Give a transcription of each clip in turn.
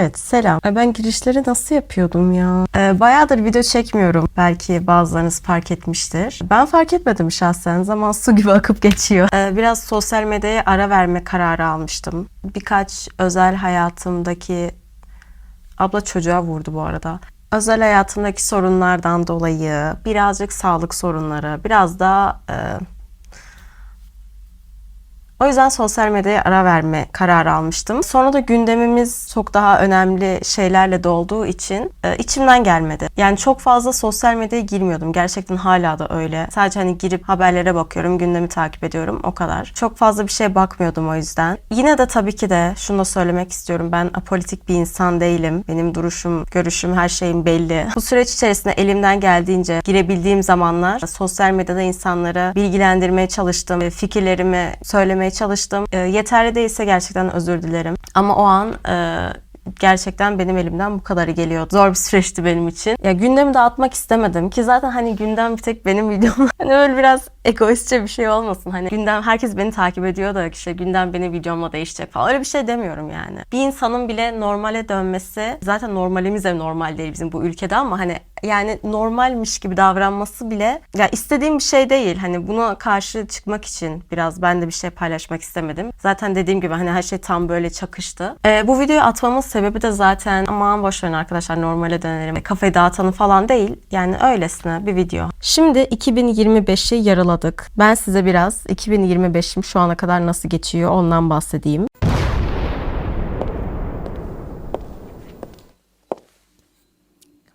Evet selam. Ben girişleri nasıl yapıyordum ya? Ee, bayağıdır video çekmiyorum. Belki bazılarınız fark etmiştir. Ben fark etmedim şahsen. Zaman su gibi akıp geçiyor. Ee, biraz sosyal medyaya ara verme kararı almıştım. Birkaç özel hayatımdaki... Abla çocuğa vurdu bu arada. Özel hayatımdaki sorunlardan dolayı birazcık sağlık sorunları, biraz da... e, o yüzden sosyal medyaya ara verme kararı almıştım. Sonra da gündemimiz çok daha önemli şeylerle dolduğu için e, içimden gelmedi. Yani çok fazla sosyal medyaya girmiyordum. Gerçekten hala da öyle. Sadece hani girip haberlere bakıyorum, gündemi takip ediyorum o kadar. Çok fazla bir şeye bakmıyordum o yüzden. Yine de tabii ki de şunu da söylemek istiyorum. Ben apolitik bir insan değilim. Benim duruşum, görüşüm, her şeyim belli. Bu süreç içerisinde elimden geldiğince girebildiğim zamanlar sosyal medyada insanları bilgilendirmeye çalıştım. Fikirlerimi söylemeye çalıştım. E, yeterli değilse gerçekten özür dilerim. Ama o an e, gerçekten benim elimden bu kadarı geliyor. Zor bir süreçti benim için. Ya gündemi dağıtmak istemedim ki zaten hani gündem bir tek benim videom. Hani öyle biraz egoistçe bir şey olmasın. Hani gündem herkes beni takip ediyor da işte gündem beni videomla değişecek falan. Öyle bir şey demiyorum yani. Bir insanın bile normale dönmesi zaten normalimiz de normal değil bizim bu ülkede ama hani yani normalmiş gibi davranması bile ya istediğim bir şey değil. Hani buna karşı çıkmak için biraz ben de bir şey paylaşmak istemedim. Zaten dediğim gibi hani her şey tam böyle çakıştı. Ee, bu videoyu atmamın sebebi de zaten aman boşverin arkadaşlar normale dönelim. Kafayı dağıtanı falan değil. Yani öylesine bir video. Şimdi 2025'i yarıladık. Ben size biraz 2025'im şu ana kadar nasıl geçiyor ondan bahsedeyim.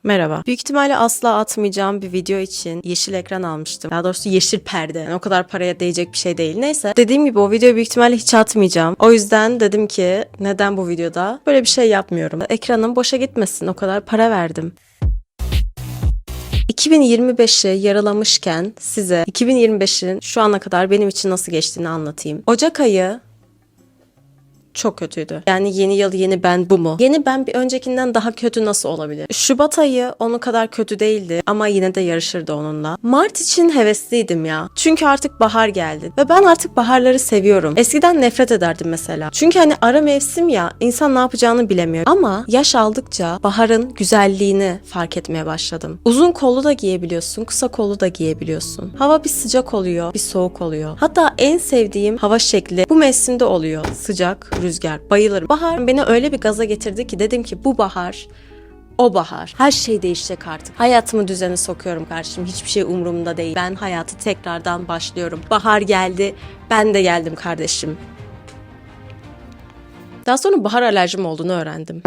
Merhaba. Büyük ihtimalle asla atmayacağım bir video için yeşil ekran almıştım. Daha doğrusu yeşil perde. Yani o kadar paraya değecek bir şey değil. Neyse. Dediğim gibi o videoyu büyük ihtimalle hiç atmayacağım. O yüzden dedim ki neden bu videoda böyle bir şey yapmıyorum. Ekranım boşa gitmesin. O kadar para verdim. 2025'i yaralamışken size 2025'in şu ana kadar benim için nasıl geçtiğini anlatayım. Ocak ayı çok kötüydü. Yani yeni yıl yeni ben bu mu? Yeni ben bir öncekinden daha kötü nasıl olabilir? Şubat ayı onun kadar kötü değildi ama yine de yarışırdı onunla. Mart için hevesliydim ya. Çünkü artık bahar geldi. Ve ben artık baharları seviyorum. Eskiden nefret ederdim mesela. Çünkü hani ara mevsim ya insan ne yapacağını bilemiyor. Ama yaş aldıkça baharın güzelliğini fark etmeye başladım. Uzun kollu da giyebiliyorsun, kısa kollu da giyebiliyorsun. Hava bir sıcak oluyor, bir soğuk oluyor. Hatta en sevdiğim hava şekli bu mevsimde oluyor. Sıcak, rüzgar. Bayılırım. Bahar beni öyle bir gaza getirdi ki dedim ki bu bahar o bahar. Her şey değişecek artık. Hayatımı düzene sokuyorum kardeşim. Hiçbir şey umurumda değil. Ben hayatı tekrardan başlıyorum. Bahar geldi. Ben de geldim kardeşim. Daha sonra bahar alerjim olduğunu öğrendim.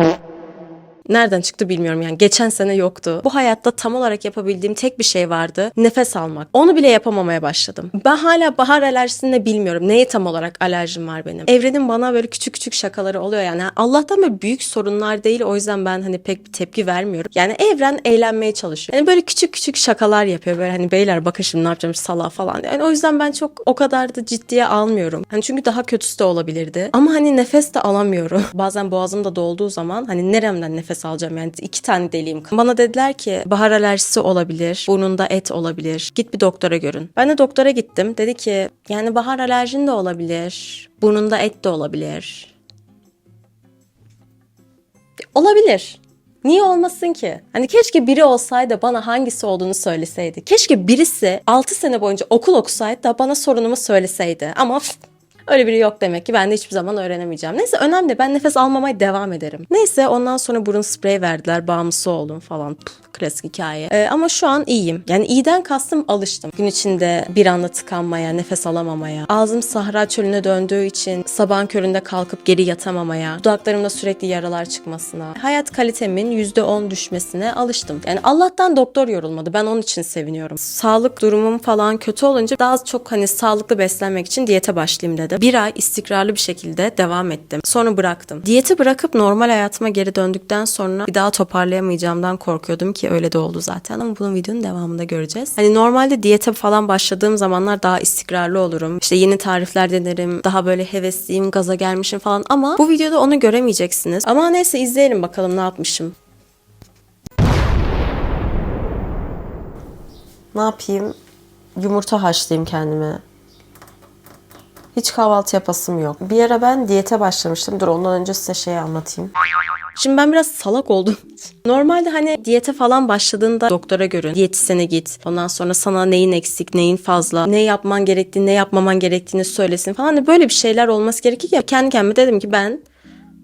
Nereden çıktı bilmiyorum yani. Geçen sene yoktu. Bu hayatta tam olarak yapabildiğim tek bir şey vardı. Nefes almak. Onu bile yapamamaya başladım. Ben hala bahar alerjisini de bilmiyorum. Neye tam olarak alerjim var benim. Evrenin bana böyle küçük küçük şakaları oluyor yani. Allah'tan böyle büyük sorunlar değil. O yüzden ben hani pek bir tepki vermiyorum. Yani evren eğlenmeye çalışıyor. Yani böyle küçük küçük şakalar yapıyor. Böyle hani beyler bakın şimdi ne yapacağım sala falan. Yani o yüzden ben çok o kadar da ciddiye almıyorum. Hani çünkü daha kötüsü de olabilirdi. Ama hani nefes de alamıyorum. Bazen boğazım da dolduğu zaman hani neremden nefes alacağım yani iki tane deliğim. Bana dediler ki bahar alerjisi olabilir, burnunda et olabilir. Git bir doktora görün. Ben de doktora gittim. Dedi ki yani bahar alerjin de olabilir, burnunda et de olabilir. Olabilir. Niye olmasın ki? Hani keşke biri olsaydı bana hangisi olduğunu söyleseydi. Keşke birisi 6 sene boyunca okul okusaydı da bana sorunumu söyleseydi. Ama Öyle biri yok demek ki ben de hiçbir zaman öğrenemeyeceğim. Neyse önemli ben nefes almamaya devam ederim. Neyse ondan sonra burun spreyi verdiler bağımlısı oldum falan. Pff, klasik hikaye. Ee, ama şu an iyiyim. Yani iyiden kastım alıştım. Gün içinde bir anda tıkanmaya, nefes alamamaya. Ağzım sahra çölüne döndüğü için sabahın köründe kalkıp geri yatamamaya. Dudaklarımda sürekli yaralar çıkmasına. Hayat kalitemin %10 düşmesine alıştım. Yani Allah'tan doktor yorulmadı. Ben onun için seviniyorum. Sağlık durumum falan kötü olunca daha çok hani sağlıklı beslenmek için diyete başlayayım dedim. Bir ay istikrarlı bir şekilde devam ettim. Sonra bıraktım. Diyeti bırakıp normal hayatıma geri döndükten sonra bir daha toparlayamayacağımdan korkuyordum ki öyle de oldu zaten ama bunun videonun devamında göreceğiz. Hani normalde diyete falan başladığım zamanlar daha istikrarlı olurum. İşte yeni tarifler denerim. Daha böyle hevesliyim, gaza gelmişim falan ama bu videoda onu göremeyeceksiniz. Ama neyse izleyelim bakalım ne yapmışım. Ne yapayım? Yumurta haşlayayım kendime. Hiç kahvaltı yapasım yok. Bir ara ben diyete başlamıştım. Dur ondan önce size şeyi anlatayım. Şimdi ben biraz salak oldum. Normalde hani diyete falan başladığında doktora görün. Diyetisyene git. Ondan sonra sana neyin eksik, neyin fazla, ne yapman gerektiğini, ne yapmaman gerektiğini söylesin falan. Hani böyle bir şeyler olması gerekirken kendi kendime dedim ki ben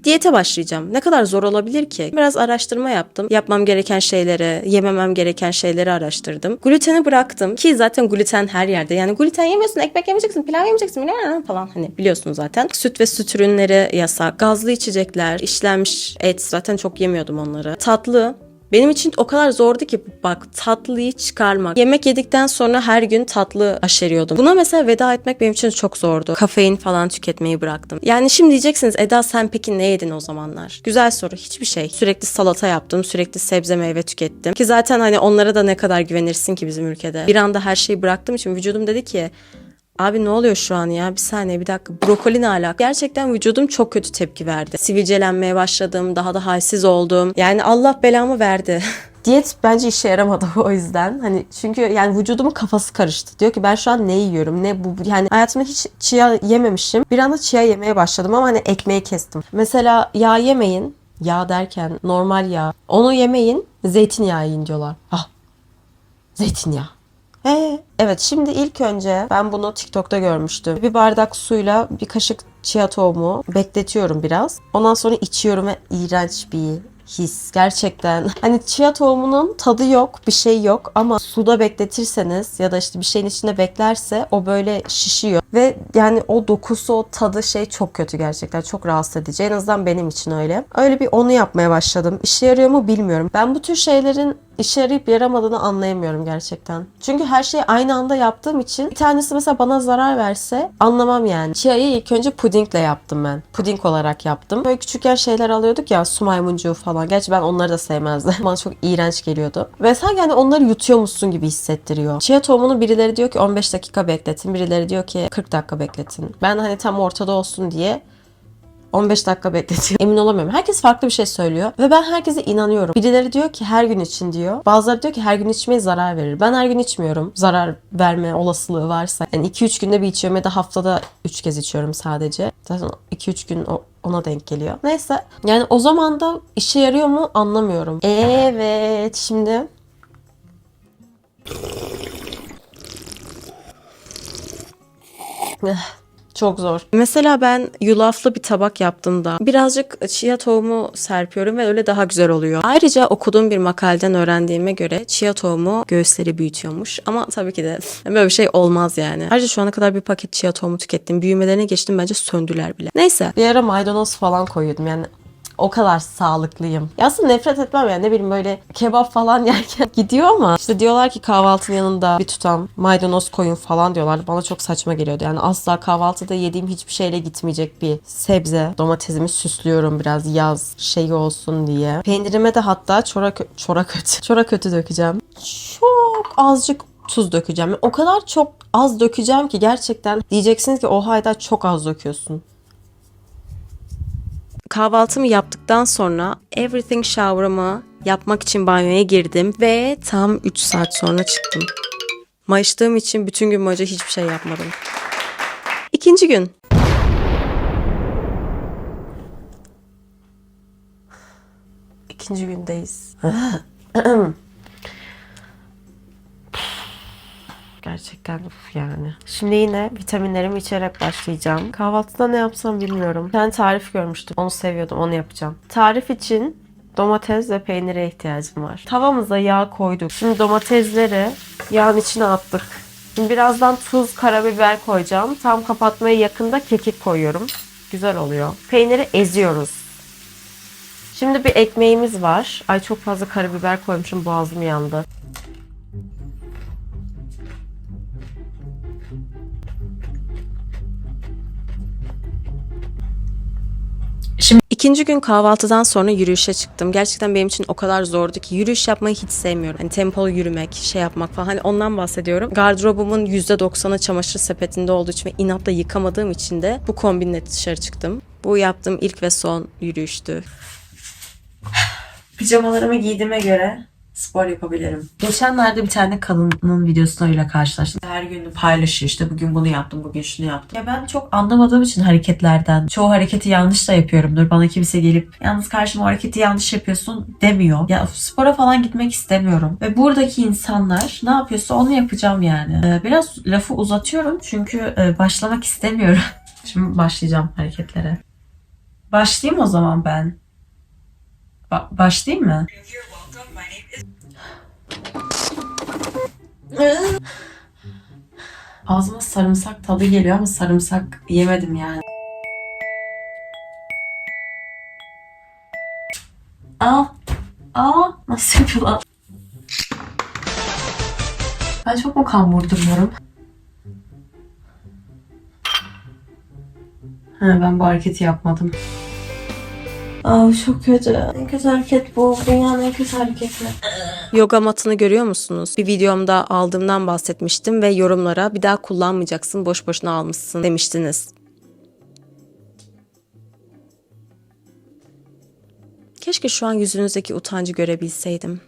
diyete başlayacağım. Ne kadar zor olabilir ki? Biraz araştırma yaptım. Yapmam gereken şeyleri, yememem gereken şeyleri araştırdım. Gluteni bıraktım ki zaten gluten her yerde. Yani gluten yemiyorsun, ekmek yemeyeceksin, pilav yemeyeceksin falan hani biliyorsunuz zaten. Süt ve süt ürünleri yasak. Gazlı içecekler, işlenmiş et zaten çok yemiyordum onları. Tatlı benim için o kadar zordu ki bak tatlıyı çıkarmak. Yemek yedikten sonra her gün tatlı aşeriyordum. Buna mesela veda etmek benim için çok zordu. Kafein falan tüketmeyi bıraktım. Yani şimdi diyeceksiniz Eda sen peki ne yedin o zamanlar? Güzel soru. Hiçbir şey. Sürekli salata yaptım. Sürekli sebze meyve tükettim. Ki zaten hani onlara da ne kadar güvenirsin ki bizim ülkede. Bir anda her şeyi bıraktığım için vücudum dedi ki Abi ne oluyor şu an ya? Bir saniye bir dakika. Brokoli ne alaka? Gerçekten vücudum çok kötü tepki verdi. Sivilcelenmeye başladım. Daha da halsiz oldum. Yani Allah belamı verdi. Diyet bence işe yaramadı o yüzden. Hani çünkü yani vücudumun kafası karıştı. Diyor ki ben şu an ne yiyorum? Ne bu? Yani hayatımda hiç chia yememişim. Bir anda chia yemeye başladım ama hani ekmeği kestim. Mesela yağ yemeyin. Yağ derken normal yağ. Onu yemeyin. Zeytinyağı yiyin diyorlar. Ah. Zeytinyağı. Ee, evet şimdi ilk önce ben bunu TikTok'ta görmüştüm. Bir bardak suyla bir kaşık chia tohumu bekletiyorum biraz. Ondan sonra içiyorum ve iğrenç bir his gerçekten. Hani chia tohumunun tadı yok, bir şey yok ama suda bekletirseniz ya da işte bir şeyin içinde beklerse o böyle şişiyor ve yani o dokusu, o tadı şey çok kötü gerçekten. Çok rahatsız edici. En azından benim için öyle. Öyle bir onu yapmaya başladım. İşe yarıyor mu bilmiyorum. Ben bu tür şeylerin işe yarayıp yaramadığını anlayamıyorum gerçekten. Çünkü her şeyi aynı anda yaptığım için bir tanesi mesela bana zarar verse anlamam yani. Chia'yı ilk önce pudingle yaptım ben. Puding olarak yaptım. Böyle küçükken şeyler alıyorduk ya su maymuncuğu falan. Gerçi ben onları da sevmezdim. bana çok iğrenç geliyordu. Ve sanki yani onları yutuyormuşsun gibi hissettiriyor. Chia tohumunu birileri diyor ki 15 dakika bekletin. Birileri diyor ki 40 dakika bekletin. Ben hani tam ortada olsun diye 15 dakika bekletiyor. Emin olamıyorum. Herkes farklı bir şey söylüyor ve ben herkese inanıyorum. Birileri diyor ki her gün için diyor. Bazıları diyor ki her gün içmeyi zarar verir. Ben her gün içmiyorum. Zarar verme olasılığı varsa. Yani 2-3 günde bir içiyorum ya da haftada 3 kez içiyorum sadece. Zaten 2-3 gün o- ona denk geliyor. Neyse. Yani o zaman da işe yarıyor mu anlamıyorum. Evet şimdi Çok zor. Mesela ben yulaflı bir tabak yaptığımda birazcık chia tohumu serpiyorum ve öyle daha güzel oluyor. Ayrıca okuduğum bir makaleden öğrendiğime göre chia tohumu göğüsleri büyütüyormuş. Ama tabii ki de böyle bir şey olmaz yani. Ayrıca şu ana kadar bir paket chia tohumu tükettim. Büyümelerine geçtim bence söndüler bile. Neyse. Bir ara maydanoz falan koyuyordum yani o kadar sağlıklıyım. Ya aslında nefret etmem yani ne bileyim böyle kebap falan yerken gidiyor ama işte diyorlar ki kahvaltının yanında bir tutam maydanoz koyun falan diyorlar. Bana çok saçma geliyordu. Yani asla kahvaltıda yediğim hiçbir şeyle gitmeyecek bir sebze. Domatesimi süslüyorum biraz yaz şeyi olsun diye. Peynirime de hatta çorak çorak ötü. Çorak ötü dökeceğim. Çok azıcık tuz dökeceğim. O kadar çok az dökeceğim ki gerçekten diyeceksiniz ki oha Eda çok az döküyorsun kahvaltımı yaptıktan sonra everything shower'ımı yapmak için banyoya girdim ve tam 3 saat sonra çıktım. Mayıştığım için bütün gün boyunca hiçbir şey yapmadım. İkinci gün. İkinci gündeyiz. Gerçekten uf yani. Şimdi yine vitaminlerimi içerek başlayacağım. Kahvaltıda ne yapsam bilmiyorum. Tane tarif görmüştüm. Onu seviyordum. Onu yapacağım. Tarif için domates ve peynire ihtiyacım var. Tavamıza yağ koyduk. Şimdi domatesleri yağın içine attık. Şimdi birazdan tuz, karabiber koyacağım. Tam kapatmaya yakında kekik koyuyorum. Güzel oluyor. Peyniri eziyoruz. Şimdi bir ekmeğimiz var. Ay çok fazla karabiber koymuşum. Boğazım yandı. İkinci gün kahvaltıdan sonra yürüyüşe çıktım. Gerçekten benim için o kadar zordu ki yürüyüş yapmayı hiç sevmiyorum. Hani tempolu yürümek, şey yapmak falan hani ondan bahsediyorum. Gardırobumun %90'ı çamaşır sepetinde olduğu için ve inatla yıkamadığım için de bu kombinle dışarı çıktım. Bu yaptığım ilk ve son yürüyüştü. Pijamalarımı giydiğime göre spor yapabilirim. Geçenlerde bir tane kadının videosuyla karşılaştım. Her gün paylaşıyor işte bugün bunu yaptım, bugün şunu yaptım. Ya ben çok anlamadığım için hareketlerden çoğu hareketi yanlış da yapıyorumdur. Bana kimse gelip yalnız karşıma hareketi yanlış yapıyorsun demiyor. Ya spora falan gitmek istemiyorum. Ve buradaki insanlar ne yapıyorsa onu yapacağım yani. Ee, Biraz lafı uzatıyorum çünkü e, başlamak istemiyorum. Şimdi başlayacağım hareketlere. Başlayayım o zaman ben. Ba- başlayayım mı? Ağzıma sarımsak tadı geliyor ama sarımsak yemedim yani. Aa, aa nasıl yapıyor? Ben çok mu kan vurduruyorum? Ha, ben bu hareketi yapmadım. Aa çok kötü. En kötü hareket bu. Dünyanın en kötü hareketi. Yoga matını görüyor musunuz? Bir videomda aldığımdan bahsetmiştim ve yorumlara bir daha kullanmayacaksın, boş boşuna almışsın demiştiniz. Keşke şu an yüzünüzdeki utancı görebilseydim.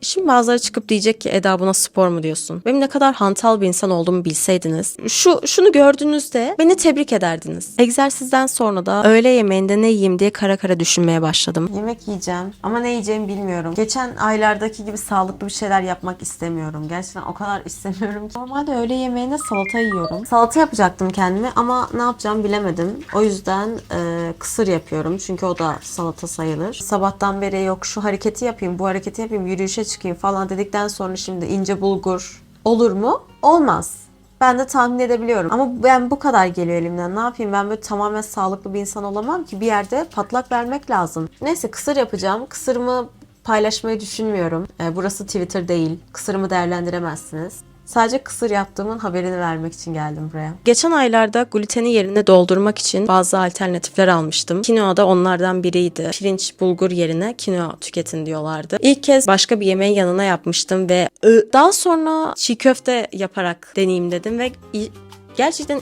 Şimdi bazıları çıkıp diyecek ki Eda buna spor mu diyorsun? Benim ne kadar hantal bir insan olduğumu bilseydiniz. Şu şunu gördüğünüzde beni tebrik ederdiniz. Egzersizden sonra da öğle yemeğinde ne yiyeyim diye kara kara düşünmeye başladım. Yemek yiyeceğim ama ne yiyeceğimi bilmiyorum. Geçen aylardaki gibi sağlıklı bir şeyler yapmak istemiyorum. Gerçekten o kadar istemiyorum ki. Normalde öğle yemeğine salata yiyorum. Salata yapacaktım kendime ama ne yapacağımı bilemedim. O yüzden e, kısır yapıyorum. Çünkü o da salata sayılır. Sabahtan beri yok şu hareketi yapayım, bu hareketi yapayım, yürüyüşe çıkayım falan dedikten sonra şimdi ince bulgur olur mu? Olmaz. Ben de tahmin edebiliyorum. Ama ben bu kadar geliyor elimden. Ne yapayım? Ben böyle tamamen sağlıklı bir insan olamam ki. Bir yerde patlak vermek lazım. Neyse kısır yapacağım. Kısırımı paylaşmayı düşünmüyorum. Ee, burası Twitter değil. Kısırımı değerlendiremezsiniz. Sadece kısır yaptığımın haberini vermek için geldim buraya. Geçen aylarda gluteni yerine doldurmak için bazı alternatifler almıştım. Kinoa da onlardan biriydi. Pirinç, bulgur yerine kinoa tüketin diyorlardı. İlk kez başka bir yemeğin yanına yapmıştım ve daha sonra çiğ köfte yaparak deneyeyim dedim ve gerçekten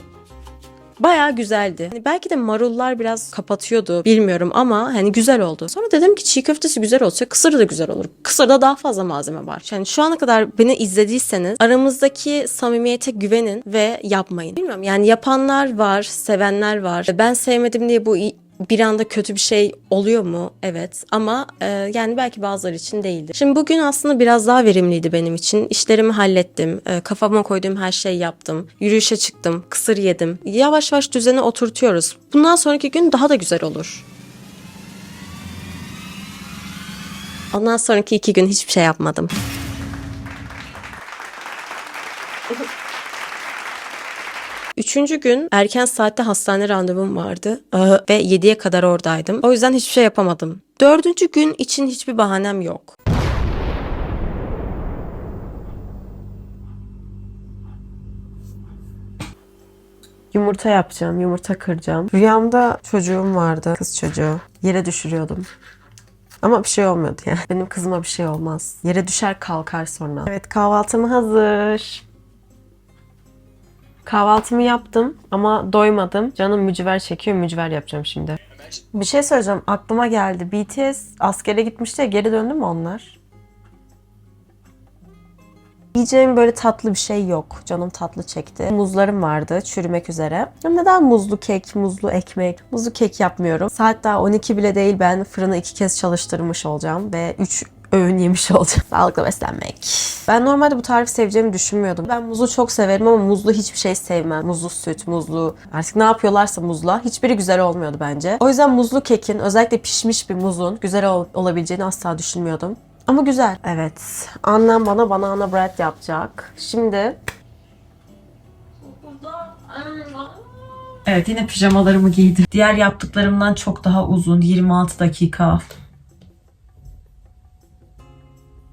Bayağı güzeldi. Hani belki de marullar biraz kapatıyordu bilmiyorum ama hani güzel oldu. Sonra dedim ki çiğ köftesi güzel olsa kısırı da güzel olur. Kısırda daha fazla malzeme var. Yani şu ana kadar beni izlediyseniz aramızdaki samimiyete güvenin ve yapmayın. Bilmiyorum yani yapanlar var, sevenler var. Ben sevmedim diye bu bir anda kötü bir şey oluyor mu? Evet ama e, yani belki bazıları için değildi. Şimdi bugün aslında biraz daha verimliydi benim için. İşlerimi hallettim. E, kafama koyduğum her şeyi yaptım. Yürüyüşe çıktım. Kısır yedim. Yavaş yavaş düzene oturtuyoruz. Bundan sonraki gün daha da güzel olur. Ondan sonraki iki gün hiçbir şey yapmadım. Üçüncü gün erken saatte hastane randevum vardı Ee, ve 7'ye kadar oradaydım. O yüzden hiçbir şey yapamadım. Dördüncü gün için hiçbir bahanem yok. Yumurta yapacağım, yumurta kıracağım. Rüyamda çocuğum vardı, kız çocuğu. Yere düşürüyordum. Ama bir şey olmuyordu yani. Benim kızıma bir şey olmaz. Yere düşer kalkar sonra. Evet kahvaltım hazır. Kahvaltımı yaptım ama doymadım. Canım mücver çekiyor. Mücver yapacağım şimdi. Bir şey söyleyeceğim. Aklıma geldi. BTS askere gitmişti ya geri döndü mü onlar? Yiyeceğim böyle tatlı bir şey yok. Canım tatlı çekti. Muzlarım vardı çürümek üzere. Neden muzlu kek, muzlu ekmek, muzlu kek yapmıyorum? Saat daha 12 bile değil ben fırını iki kez çalıştırmış olacağım ve 3 öğün yemiş olacağım. Sağlıklı beslenmek. Ben normalde bu tarifi seveceğimi düşünmüyordum. Ben muzlu çok severim ama muzlu hiçbir şey sevmem. Muzlu süt, muzlu artık ne yapıyorlarsa muzla hiçbiri güzel olmuyordu bence. O yüzden muzlu kekin özellikle pişmiş bir muzun güzel ol- olabileceğini asla düşünmüyordum. Ama güzel. Evet. Annem bana banana bread yapacak. Şimdi Evet yine pijamalarımı giydim. Diğer yaptıklarımdan çok daha uzun. 26 dakika.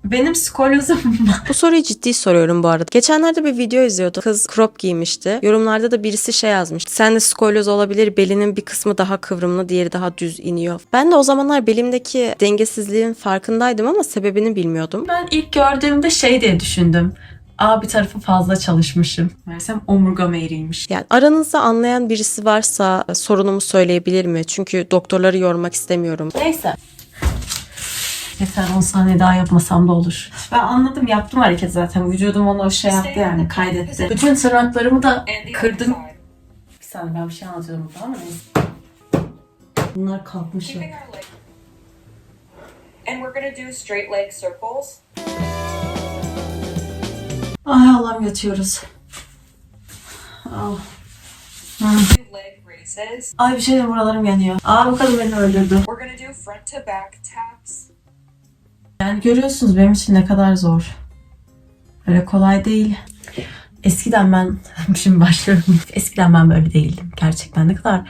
Benim skolyozum Bu soruyu ciddi soruyorum bu arada. Geçenlerde bir video izliyordum. Kız crop giymişti. Yorumlarda da birisi şey yazmış. Sen de skolyoz olabilir. Belinin bir kısmı daha kıvrımlı, diğeri daha düz iniyor. Ben de o zamanlar belimdeki dengesizliğin farkındaydım ama sebebini bilmiyordum. Ben ilk gördüğümde şey diye düşündüm. Aa bir tarafı fazla çalışmışım. Meğersem omurgam eğriymiş. Yani aranızda anlayan birisi varsa e, sorunumu söyleyebilir mi? Çünkü doktorları yormak istemiyorum. Neyse. Yeter 10 saniye daha yapmasam da olur. Ben anladım yaptım hareket zaten. Vücudum onu şey yaptı yani kaydetti. Bütün tırnaklarımı da kırdım. Bir saniye ben bir şey anlatıyorum burada ama neyse. Bunlar kalkmış leg. And we're gonna do straight leg circles. Ay Allah'ım yatıyoruz. Ah. Leg raises. Ay bir şey de buralarım yanıyor. Aa bu kadın beni öldürdü. We're gonna do front to back taps. Yani görüyorsunuz benim için ne kadar zor. Öyle kolay değil. Eskiden ben, şimdi başlıyorum. Eskiden ben böyle değildim gerçekten. Ne kadar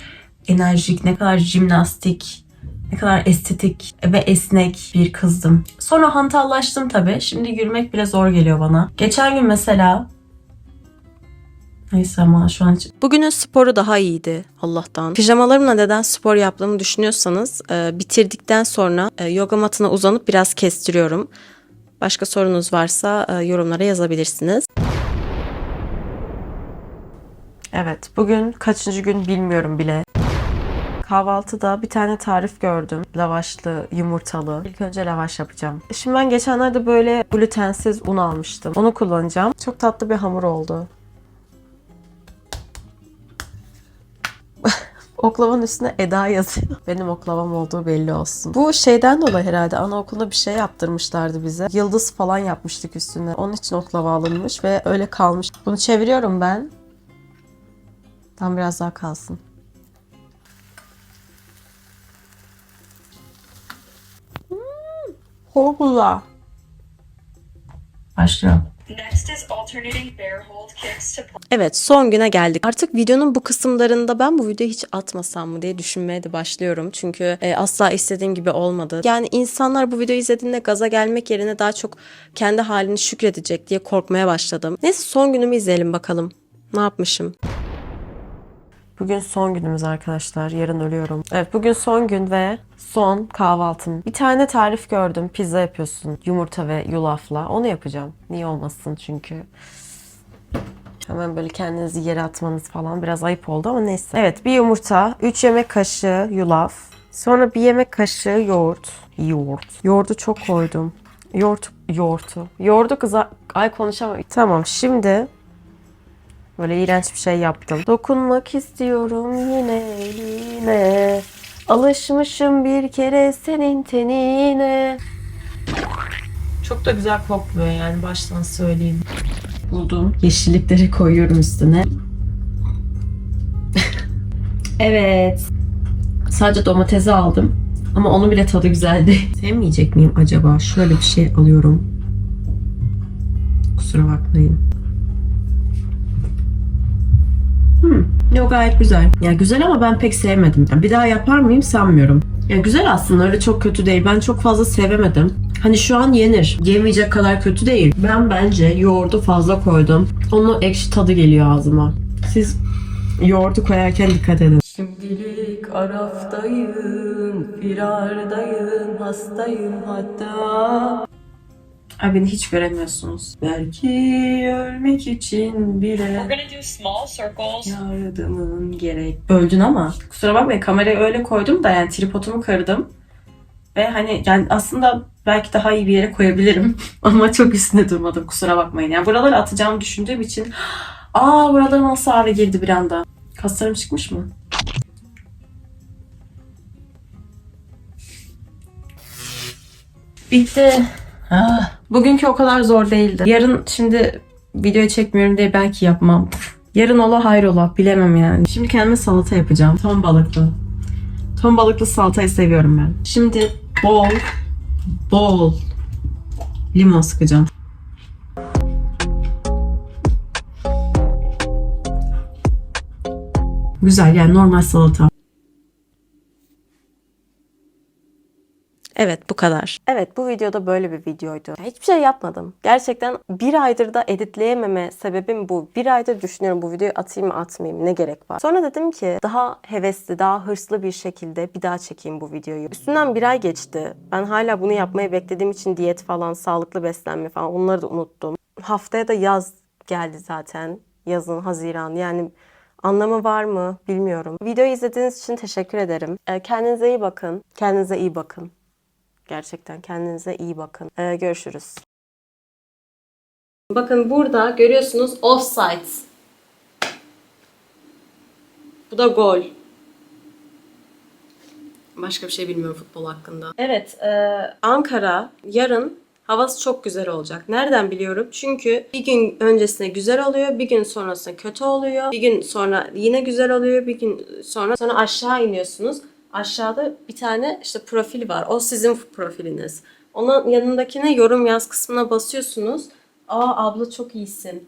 enerjik, ne kadar jimnastik, ne kadar estetik ve esnek bir kızdım. Sonra hantallaştım tabii. Şimdi yürümek bile zor geliyor bana. Geçen gün mesela Neyse ama şu an için Bugünün sporu daha iyiydi Allah'tan. Pijamalarımla neden spor yaptığımı düşünüyorsanız e, bitirdikten sonra e, yoga matına uzanıp biraz kestiriyorum. Başka sorunuz varsa e, yorumlara yazabilirsiniz. Evet, bugün kaçıncı gün bilmiyorum bile. Kahvaltıda bir tane tarif gördüm. Lavaşlı, yumurtalı. İlk önce lavaş yapacağım. Şimdi ben geçenlerde böyle glutensiz un almıştım. Onu kullanacağım. Çok tatlı bir hamur oldu. Oklavanın üstüne Eda yazıyor. Benim oklavam olduğu belli olsun. Bu şeyden dolayı herhalde anaokulunda bir şey yaptırmışlardı bize. Yıldız falan yapmıştık üstüne. Onun için oklava alınmış ve öyle kalmış. Bunu çeviriyorum ben. Tam biraz daha kalsın. Hmm, Çok başlıyorum. Evet son güne geldik. Artık videonun bu kısımlarında ben bu videoyu hiç atmasam mı diye düşünmeye de başlıyorum. Çünkü e, asla istediğim gibi olmadı. Yani insanlar bu videoyu izlediğinde gaza gelmek yerine daha çok kendi halini şükredecek diye korkmaya başladım. Neyse son günümü izleyelim bakalım. Ne yapmışım? Bugün son günümüz arkadaşlar. Yarın ölüyorum. Evet bugün son gün ve son kahvaltım. Bir tane tarif gördüm. Pizza yapıyorsun. Yumurta ve yulafla. Onu yapacağım. Niye olmasın çünkü. Hemen böyle kendinizi yere atmanız falan biraz ayıp oldu ama neyse. Evet bir yumurta, 3 yemek kaşığı yulaf, sonra bir yemek kaşığı yoğurt. Yoğurt. Yoğurdu çok koydum. Yoğurt, yoğurtu. Yoğurdu kıza... Ay konuşamam. Tamam şimdi böyle iğrenç bir şey yaptım. Dokunmak istiyorum yine eline. Alışmışım bir kere senin tenine. Çok da güzel kokmuyor yani baştan söyleyeyim bulduğum yeşillikleri koyuyorum üstüne. evet. Sadece domatesi aldım. Ama onun bile tadı güzeldi. Sevmeyecek miyim acaba? Şöyle bir şey alıyorum. Kusura bakmayın. Hmm. Yok gayet güzel. Ya güzel ama ben pek sevmedim. Bir daha yapar mıyım sanmıyorum. Ya güzel aslında öyle çok kötü değil. Ben çok fazla sevemedim. Hani şu an yenir. Yemeyecek kadar kötü değil. Ben bence yoğurdu fazla koydum. Onun ekşi tadı geliyor ağzıma. Siz yoğurdu koyarken dikkat edin. Şimdilik araftayım, firardayım, hastayım hatta. Ay beni hiç göremiyorsunuz. Belki ölmek için bile We're gonna do small circles. Yardımın gerek. Öldün ama. Kusura bakmayın kamerayı öyle koydum da yani tripodumu kırdım. Ve hani yani aslında belki daha iyi bir yere koyabilirim. ama çok üstüne durmadım kusura bakmayın. Yani buraları atacağımı düşündüğüm için aa buralarım nasıl ağrı girdi bir anda. Kaslarım çıkmış mı? Bitti. Ah, bugünkü o kadar zor değildi. Yarın şimdi video çekmiyorum diye belki yapmam. Yarın ola hayrola bilemem yani. Şimdi kendime salata yapacağım. Ton balıklı. Ton balıklı salatayı seviyorum ben. Şimdi bol bol limon sıkacağım. Güzel yani normal salata. Evet bu kadar. Evet bu videoda böyle bir videoydu. Hiçbir şey yapmadım. Gerçekten bir aydır da editleyememe sebebim bu. Bir aydır düşünüyorum bu videoyu atayım mı atmayayım ne gerek var. Sonra dedim ki daha hevesli, daha hırslı bir şekilde bir daha çekeyim bu videoyu. Üstünden bir ay geçti. Ben hala bunu yapmayı beklediğim için diyet falan, sağlıklı beslenme falan onları da unuttum. Haftaya da yaz geldi zaten. Yazın, Haziran yani Anlamı var mı bilmiyorum. Videoyu izlediğiniz için teşekkür ederim. Ee, Kendinize iyi bakın. Kendinize iyi bakın. Gerçekten kendinize iyi bakın. Ee, görüşürüz. Bakın burada görüyorsunuz offside. Bu da gol. Başka bir şey bilmiyorum futbol hakkında. Evet, e, Ankara yarın havası çok güzel olacak. Nereden biliyorum? Çünkü bir gün öncesine güzel oluyor, bir gün sonrasında kötü oluyor, bir gün sonra yine güzel oluyor, bir gün sonra sonra aşağı iniyorsunuz. Aşağıda bir tane işte profil var. O sizin profiliniz. Onun yanındakine yorum yaz kısmına basıyorsunuz. Aa abla çok iyisin.